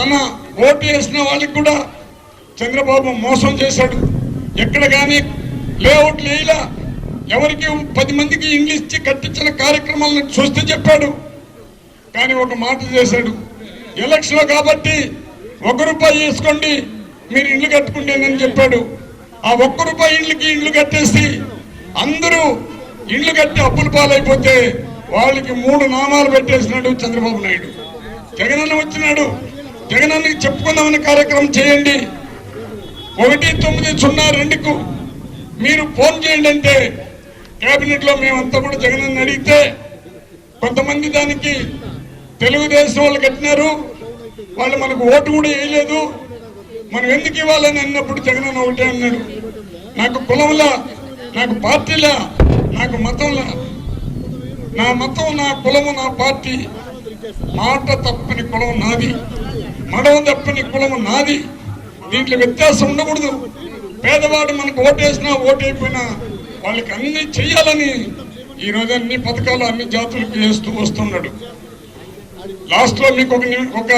తన ఓటు వేసిన వాళ్ళకి కూడా చంద్రబాబు మోసం చేశాడు. ఎక్కడ కానీ లేఅవుట్ లేలా ఎవరికి పది మందికి ఇంగ్లీష్ ఇచ్చి కట్టించిన కార్యక్రమాలను చూస్తే చెప్పాడు. కానీ ఒక మాట చేశాడు. ఎలక్షన్ కాబట్టి ఒక రూపాయి వేసుకోండి మీరు ఇండ్లు కట్టుకుంటేనని చెప్పాడు. ఆ ఒక్క రూపాయి ఇండ్లకి ఇండ్లు కట్టేసి అందరూ ఇండ్లు కట్టి అప్పులు పాలైపోతే వాళ్ళకి మూడు నామాలు పెట్టేసినాడు చంద్రబాబు నాయుడు. జగనన్న వచ్చినాడు. జగనాన్ని చెప్పుకుందామని కార్యక్రమం చేయండి. ఒకటి తొమ్మిది సున్నా రెండుకు మీరు ఫోన్ చేయండి అంటే కేబినెట్లో మేమంతా కూడా జగనన్న అడిగితే కొంతమంది దానికి తెలుగుదేశం వాళ్ళు కట్టినారు. వాళ్ళు మనకు ఓటు కూడా వేయలేదు. మనం ఎందుకు ఇవ్వాలని అన్నప్పుడు జగనన్న ఒకటే అన్నాడు. నాకు కులంలా నాకు పార్టీలా నాకు మతంలా. నా మతం నా కులము నా పార్టీ. మాట తప్పని కులం నాది. మడవ తప్పని కులము నాది. దీంట్లో వ్యత్యాసం ఉండకూడదు. పేదవాడు మనకు ఓటేసినా ఓటైపోయినా వాళ్ళకి అన్ని చెయ్యాలని ఈ రోజు అన్ని పథకాలు అన్ని జాతులకు వేస్తూ వస్తున్నాడు. లాస్ట్లో మీకు ఒక ఒక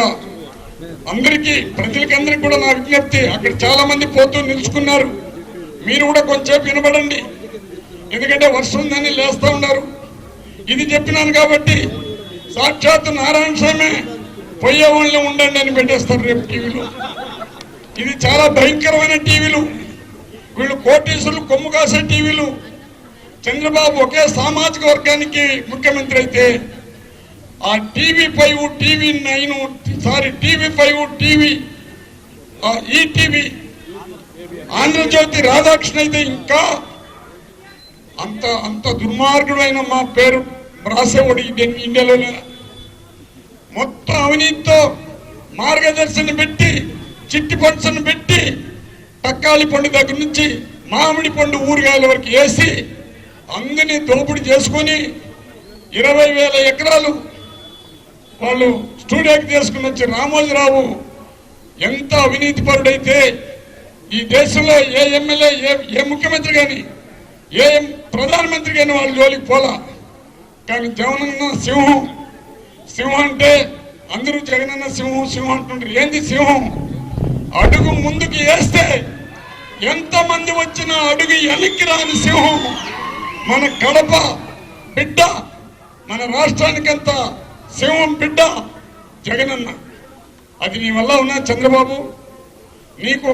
అందరికీ ప్రజలకందరికీ కూడా నా విజ్ఞప్తి అక్కడ చాలా మంది పోతూ నిలుచుకున్నారు. మీరు కూడా కొంచెంసేపు వినబడండి. ఎందుకంటే వర్షం ఉందని లేస్తూ ఉన్నారు. ఇది చెప్పినాను కాబట్టి సాక్షాత్ నారాయణ స్వామి పోయే వాళ్ళని ఉండండి అని పెట్టేస్తారు రేపు టీవీలో. ఇది చాలా భయంకరమైన టీవీలు. వీళ్ళు కోటీసులు కొమ్ము కాసే టీవీలు. చంద్రబాబు ఒకే సామాజిక వర్గానికి ముఖ్యమంత్రి అయితే ఆ TV five TV nine sorry TV five TV ETV Andhrajyothi Radhakrishna అయితే ఇంకా అంత అంత దుర్మార్గుడైన మా పేరు రాసేవాడు ఈ డెన్- ఇండియాలోనే. మొత్తం అవినీతితో మార్గదర్శనం పెట్టి చిట్టి పంచను పెట్టి తక్కాలి పండు దగ్గర నుంచి మామిడి పండు ఊరిగాయల వరకు వేసి అందరినీ దోపిడీ చేసుకొని ఇరవై వేల ఎకరాలు వాళ్ళు స్టూడియోకి తీసుకుని వచ్చి రామోజీరావు ఎంత అవినీతి పరుడైతే ఈ దేశంలో ఏ ఎమ్మెల్యే ఏ ఏ ముఖ్యమంత్రి కానీ ఏ ప్రధానమంత్రి కానీ వాళ్ళు జోలికి పోలా. కానీ జగనన్న సింహం సింహం అంటే అందరూ జగనన్న సింహం సింహం అంటుంటారు ఏంది సింహం? అడుగు ముందుకు వేస్తే ఎంత మంది వచ్చినా అడుగు వెనక్కి రాని సింహం. మన కడప బిడ్డ మన రాష్ట్రానికంత సింహం బిడ్డ జగనన్న. అది నీ వల్ల ఉన్నా చంద్రబాబు నీకు ఒక